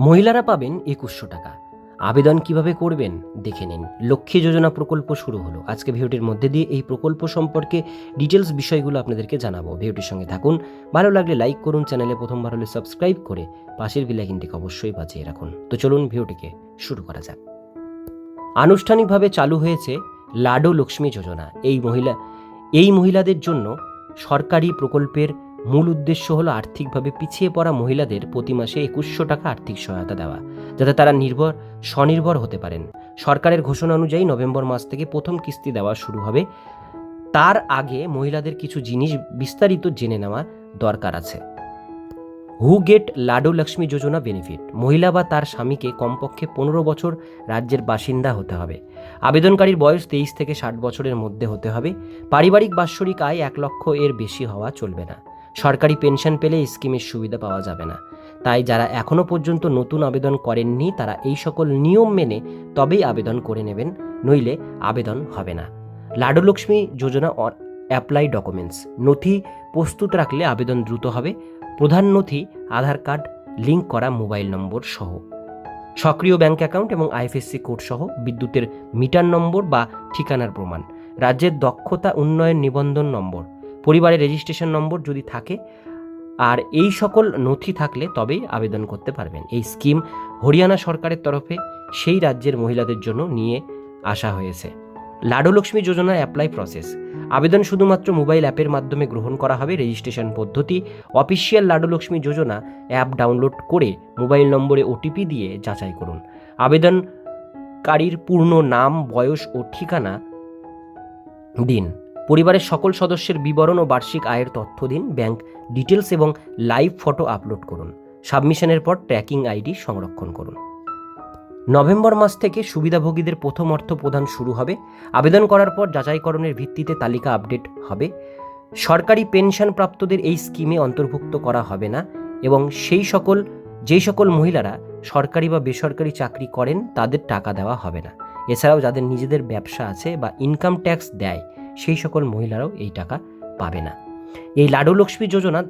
মহিলারা পাবেন একুশশো টাকা। আবেদন কীভাবে করবেন দেখে নিন। লক্ষ্মী যোজনা প্রকল্প শুরু হলো। আজকে ভিডিওটির মধ্যে দিয়ে এই প্রকল্প সম্পর্কে ডিটেলস বিষয়গুলো আপনাদেরকে জানাব। ভিডিওটির সঙ্গে থাকুন। ভালো লাগলে লাইক করুন, চ্যানেলে প্রথমবার হলে সাবস্ক্রাইব করে পাশের বিলাকিনটিকে অবশ্যই বাঁচিয়ে রাখুন। তো চলুন ভিডিওটিকে শুরু করা যাক। আনুষ্ঠানিকভাবে চালু হয়েছে লাডো লক্ষ্মী যোজনা। এই মহিলা, এই মহিলাদের জন্য সরকারি প্রকল্পের মূল উদ্দেশ্য হলো আর্থিকভাবে পিছিয়ে পড়া মহিলাদের প্রতি মাসে একুশশো টাকা আর্থিক সহায়তা দেওয়া, যাতে তারা নির্ভর, স্বনির্ভর হতে পারেন। সরকারের ঘোষণা অনুযায়ী নভেম্বর মাস থেকে প্রথম কিস্তি দেওয়া শুরু হবে। তার আগে মহিলাদের কিছু জিনিস বিস্তারিত জেনে নেওয়া দরকার আছে। Who get Lado Lakshmi Yojana benefit মহিলা বা তার স্বামীকে কমপক্ষে পনেরো বছর রাজ্যের বাসিন্দা হতে হবে। আবেদনকারীর বয়স তেইশ থেকে ষাট বছরের মধ্যে হতে হবে। পারিবারিক বাৎসরিক আয় এক লক্ষ এর বেশি হওয়া চলবে না। সরকারি পেনশন পেলে স্কিমের সুবিধা পাওয়া যাবে না। তাই যারা এখনও পর্যন্ত নতুন আবেদন করেননি, তারা এই সকল নিয়ম মেনে তবেই আবেদন করে নেবেন, নইলে আবেদন হবে না। Lado Lakshmi Yojana apply documents. নথি প্রস্তুত রাখলে আবেদন দ্রুত হবে। প্রধান নথি, আধার কার্ড লিঙ্ক করা মোবাইল নম্বর সহ। সক্রিয় ব্যাংক অ্যাকাউন্ট এবং আইএফএসসি কোড সহ বিদ্যুতের মিটার নম্বর বা ঠিকানার প্রমাণ। রাজ্যের দক্ষতা উন্নয়ন নিবন্ধন নম্বর। পরিবারের রেজিস্ট্রেশন নম্বর যদি থাকে, আর এই সকল নথি থাকলে তবেই আবেদন করতে পারবেন। এই স্কিম হরিয়ানা সরকারের তরফে সেই রাজ্যের মহিলাদের জন্য নিয়ে আসা হয়েছে। লাডো লক্ষ্মী যোজনা অ্যাপ্লাই প্রসেস আবেদন শুধুমাত্র মোবাইল অ্যাপের মাধ্যমে গ্রহণ করা হবে। রেজিস্ট্রেশন পদ্ধতি official Lado Lakshmi Yojana app download করে মোবাইল নম্বরে ওটিপি দিয়ে যাচাই করুন। আবেদনকারীর পূর্ণ নাম, বয়স ও ঠিকানা দিন। পরিবারের সকল সদস্যের বিবরণ ও বার্ষিক আয়ের তথ্য দিন ব্যাংক ডিটেলস এবং লাইভ ফটো আপলোড করুন। সাবমিশনের পর ট্র্যাকিং আইডি সংরক্ষণ করুন। নভেম্বর মাস থেকে সুবিধাভোগীদের প্রথম অর্থ প্রদান শুরু হবে। আবেদন করার পর যাচাইকরণের ভিত্তিতে তালিকা আপডেট হবে। সরকারি পেনশন প্রাপ্তদের এই স্কিমে অন্তর্ভুক্ত করা হবে না এবং সেই সকল যেই সকল মহিলারা সরকারি বা বেসরকারি চাকরি করেন তাদের টাকা দেওয়া হবে না। এছাড়াও যাদের নিজেদের ব্যবসা আছে বা ইনকাম ট্যাক্স দেয় সেই সকল মহিলারাও এই টাকা পাবে না। এই লাডু লক্ষ্মী যোজনা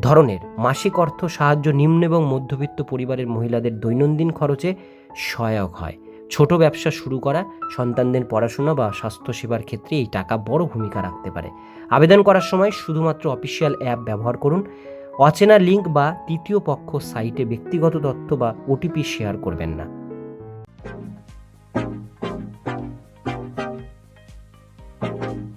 ধরনের মাসিক অর্থ সাহায্য নিম্ন এবং মধ্যবিত্ত পরিবারের মহিলাদের দৈনন্দিন খরচে সহায়ক হয়। ছোট ব্যবসা শুরু করা, সন্তানদের পড়াশোনা বা স্বাস্থ্যসেবার ক্ষেত্রে এই টাকা বড় ভূমিকা রাখতে পারে। আবেদন করার সময় শুধুমাত্র অফিসিয়াল অ্যাপ ব্যবহার করুন। অচেনা লিঙ্ক বা তৃতীয় পক্ষ সাইটে ব্যক্তিগত তথ্য বা ওটিপি শেয়ার করবেন না। you